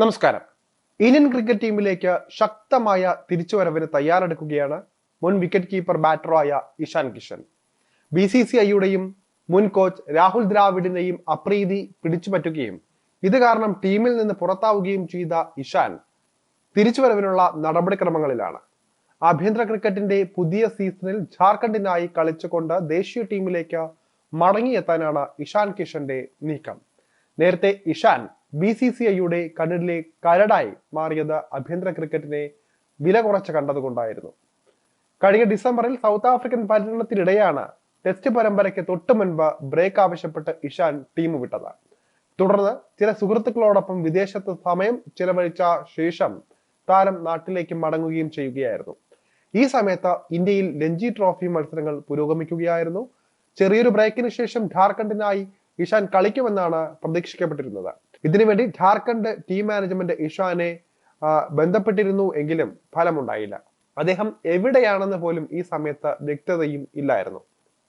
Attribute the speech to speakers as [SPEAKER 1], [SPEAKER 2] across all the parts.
[SPEAKER 1] നമസ്കാരം. Indian cricket ടീമിലേക്ക് ശക്തമായ തിരിച്ചുവരവിന് തയ്യാറെടുക്കുകയാണ് മുൻ wicket keeper ബാറ്ററായ Ishan Kishan. B C C ഐയുടെയും മുൻ കോച്ച് രാഹുൽ ദ്രാവിഡിന്റെയും അപ്രീതി പിടിച്ചുപറ്റുകയും ഇത് കാരണം ടീമിൽ നിന്ന് പുറത്താവുകയും ചെയ്ത ഇഷാൻ തിരിച്ചുവരവിനുള്ള നടപടിക്രമങ്ങളിലാണ്. ആഭ്യന്തര ക്രിക്കറ്റിന്റെ പുതിയ സീസണിൽ ജാർഖണ്ഡിനായി കളിച്ചുകൊണ്ട് ദേശീയ ടീമിലേക്ക് മടങ്ങിയെത്താനാണ് ഇഷാൻ കിഷന്റെ നീക്കം. നേരത്തെ ഇഷാൻ ബി സി സി ഐയുടെ കണ്ണിലെ കരടായി മാറിയത് ആഭ്യന്തര ക്രിക്കറ്റിനെ വില കുറച്ച് കണ്ടതുകൊണ്ടായിരുന്നു. കഴിഞ്ഞ ഡിസംബറിൽ സൗത്ത് ആഫ്രിക്കൻ പര്യടനത്തിനിടെയാണ് ടെസ്റ്റ് പരമ്പരയ്ക്ക് തൊട്ടു മുൻപ് ബ്രേക്ക് ആവശ്യപ്പെട്ട് ഇഷാൻ ടീം വിട്ടത്. തുടർന്ന് ചില സുഹൃത്തുക്കളോടൊപ്പം വിദേശത്ത് സമയം ചിലവഴിച്ച ശേഷം താരം നാട്ടിലേക്ക് മടങ്ങുകയും ചെയ്യുകയായിരുന്നു. ഈ സമയത്ത് ഇന്ത്യയിൽ രഞ്ജി ട്രോഫി മത്സരങ്ങൾ പുരോഗമിക്കുകയായിരുന്നു. ചെറിയൊരു ബ്രേക്കിന് ശേഷം ഝാർഖണ്ഡിനായി ഇഷാൻ കളിക്കുമെന്നാണ് പ്രതീക്ഷിക്കപ്പെട്ടിരുന്നത്. ഇതിനുവേണ്ടി ജാർഖണ്ഡ് ടീം മാനേജ്മെന്റ് ഇഷാനെ ബന്ധപ്പെട്ടിരുന്നു എങ്കിലും ഫലമുണ്ടായില്ല. അദ്ദേഹം എവിടെയാണെന്ന് പോലും ഈ സമയത്ത് വ്യക്തതയും ഇല്ലായിരുന്നു.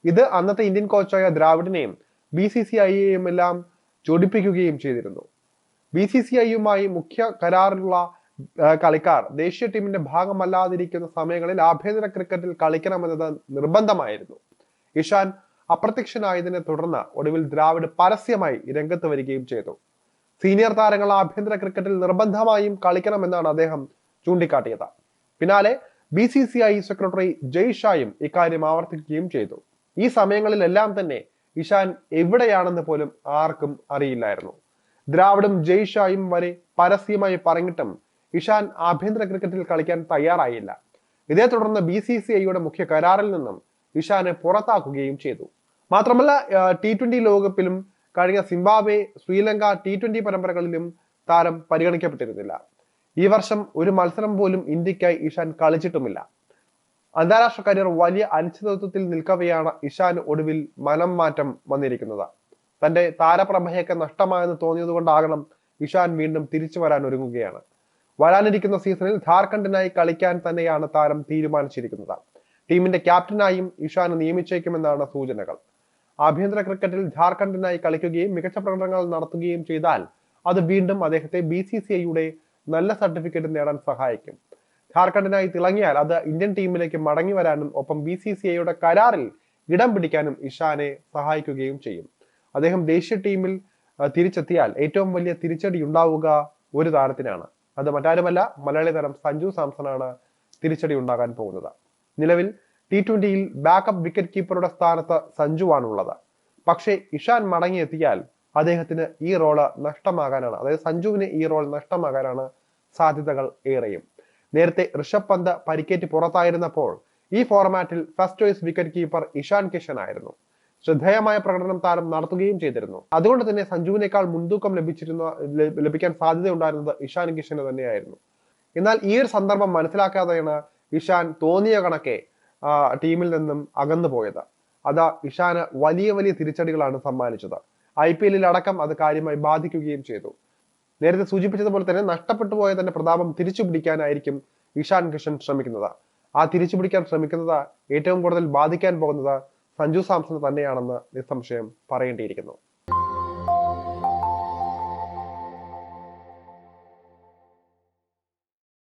[SPEAKER 1] ഇത് അന്നത്തെ ഇന്ത്യൻ കോച്ചായ ദ്രാവിഡിനെയും ബി സി സി ഐയെയും എല്ലാം ചൊടിപ്പിക്കുകയും ചെയ്തിരുന്നു. ബി സി സി ഐയുമായി മുഖ്യ കരാറിലുള്ള കളിക്കാർ ദേശീയ ടീമിന്റെ ഭാഗമല്ലാതിരിക്കുന്ന സമയങ്ങളിൽ ആഭ്യന്തര ക്രിക്കറ്റിൽ കളിക്കണമെന്നത് നിർബന്ധമായിരുന്നു. ഇഷാൻ അപ്രത്യക്ഷനായതിനെ തുടർന്ന് ഒടുവിൽ ദ്രാവിഡ് പരസ്യമായി രംഗത്ത് വരികയും ചെയ്തു. സീനിയർ താരങ്ങൾ ആഭ്യന്തര ക്രിക്കറ്റിൽ നിർബന്ധമായും കളിക്കണമെന്നാണ് അദ്ദേഹം ചൂണ്ടിക്കാട്ടിയത്. പിന്നാലെ B C C I secretary Jay ഷായും ഇക്കാര്യം ആവർത്തിക്കുകയും ചെയ്തു. ഈ സമയങ്ങളിലെല്ലാം തന്നെ ഇഷാൻ എവിടെയാണെന്ന് പോലും ആർക്കും അറിയില്ലായിരുന്നു. ദ്രാവിഡും ജയ് ഷായും വരെ പരസ്യമായി പറഞ്ഞിട്ടും ഇഷാൻ ആഭ്യന്തര ക്രിക്കറ്റിൽ കളിക്കാൻ തയ്യാറായില്ല. ഇതേ തുടർന്ന് ബി സി സി ഐയുടെ മുഖ്യ കരാറിൽ നിന്നും ഇഷാനെ പുറത്താക്കുകയും ചെയ്തു. മാത്രമല്ല ടി ട്വന്റി ലോകകപ്പിലും കഴിഞ്ഞ സിംബാബ്വെ ശ്രീലങ്ക ടി ട്വന്റി പരമ്പരകളിലും താരം പരിഗണിക്കപ്പെട്ടിരുന്നില്ല. ഈ വർഷം ഒരു മത്സരം പോലും ഇന്ത്യക്കായി ഇഷാൻ കളിച്ചിട്ടുമില്ല. അന്താരാഷ്ട്ര കരിയർ വലിയ അനിശ്ചിതത്വത്തിൽ നിൽക്കവെയാണ് ഇഷാന് ഒടുവിൽ മനം മാറ്റം വന്നിരിക്കുന്നത്. തന്റെ താരപ്രഭയൊക്കെ നഷ്ടമായെന്ന് തോന്നിയതുകൊണ്ടാകണം ഇഷാൻ വീണ്ടും തിരിച്ചു വരാൻ ഒരുങ്ങുകയാണ്. വരാനിരിക്കുന്ന സീസണിൽ ഝാർഖണ്ഡിനായി കളിക്കാൻ തന്നെയാണ് താരം തീരുമാനിച്ചിരിക്കുന്നത്. ടീമിന്റെ ക്യാപ്റ്റനായും ഇഷാന് നിയമിച്ചേക്കുമെന്നാണ് സൂചനകൾ. ആഭ്യന്തര ക്രിക്കറ്റിൽ ജാർഖണ്ഡിനായി കളിക്കുകയും മികച്ച പ്രകടനങ്ങൾ നടത്തുകയും ചെയ്താൽ അത് വീണ്ടും അദ്ദേഹത്തെ ബി സി സി ഐയുടെ നല്ല സർട്ടിഫിക്കറ്റ് നേടാൻ സഹായിക്കും. ജാർഖണ്ഡിനായി തിളങ്ങിയാൽ അത് ഇന്ത്യൻ ടീമിലേക്ക് മടങ്ങി വരാനും ഒപ്പം ബി സി സി ഐയുടെ കരാറിൽ ഇടം പിടിക്കാനും ഇഷാനെ സഹായിക്കുകയും ചെയ്യും. അദ്ദേഹം ദേശീയ ടീമിൽ തിരിച്ചെത്തിയാൽ ഏറ്റവും വലിയ തിരിച്ചടി ഉണ്ടാവുക ഒരു താരത്തിനാണ്. അത് മറ്റാരുമല്ല മലയാളി താരം സഞ്ജു സാംസൺ ആണ് തിരിച്ചടി ഉണ്ടാകാൻ പോകുന്നത്. നിലവിൽ ടി ട്വന്റിയിൽ ബാക്കപ്പ് വിക്കറ്റ് കീപ്പറുടെ സ്ഥാനത്ത് സഞ്ജുവാണുള്ളത്. പക്ഷേ ഇഷാൻ മടങ്ങിയെത്തിയാൽ അദ്ദേഹത്തിന് ഈ റോൾ നഷ്ടമാകാനാണ്. അതായത് സഞ്ജുവിന് ഈ റോൾ നഷ്ടമാകാനാണ് സാധ്യതകൾ ഏറെയും. നേരത്തെ ഋഷഭ് പന്ത് പരിക്കേറ്റ് പുറത്തായിരുന്നപ്പോൾ ഈ ഫോർമാറ്റിൽ first choice wicket keeper Ishan Kishan ആയിരുന്നു ശ്രദ്ധേയമായ പ്രകടനം താരം നടത്തുകയും ചെയ്തിരുന്നു. അതുകൊണ്ട് തന്നെ സഞ്ജുവിനേക്കാൾ മുൻതൂക്കം ലഭിച്ചിരുന്ന ലഭിക്കാൻ സാധ്യതയുണ്ടായിരുന്നത് ഇഷാൻ കിഷന് തന്നെയായിരുന്നു. എന്നാൽ ഈ ഒരു സന്ദർഭം മനസ്സിലാക്കാതെയാണ് ഇഷാൻ തോന്നിയ കണക്കെ ടീമിൽ നിന്നും അകന്നു പോയത്. അത് ഇഷാന് വലിയ വലിയ തിരിച്ചടികളാണ് സമ്മാനിച്ചത്. ഐ പി എല്ലിൽ അടക്കം അത് കാര്യമായി ബാധിക്കുകയും ചെയ്തു. നേരത്തെ സൂചിപ്പിച്ചതുപോലെ തന്നെ നഷ്ടപ്പെട്ടു പോയ തന്റെ പ്രതാപം തിരിച്ചു പിടിക്കാനായിരിക്കും ഇഷാൻ കിഷൻ ശ്രമിക്കുന്നത്. ആ തിരിച്ചു പിടിക്കാൻ ശ്രമിക്കുന്നത് ഏറ്റവും കൂടുതൽ ബാധിക്കാൻ പോകുന്നത് സഞ്ജു സാംസൺ തന്നെയാണെന്ന് നിസ്സംശയം പറയേണ്ടിയിരിക്കുന്നു.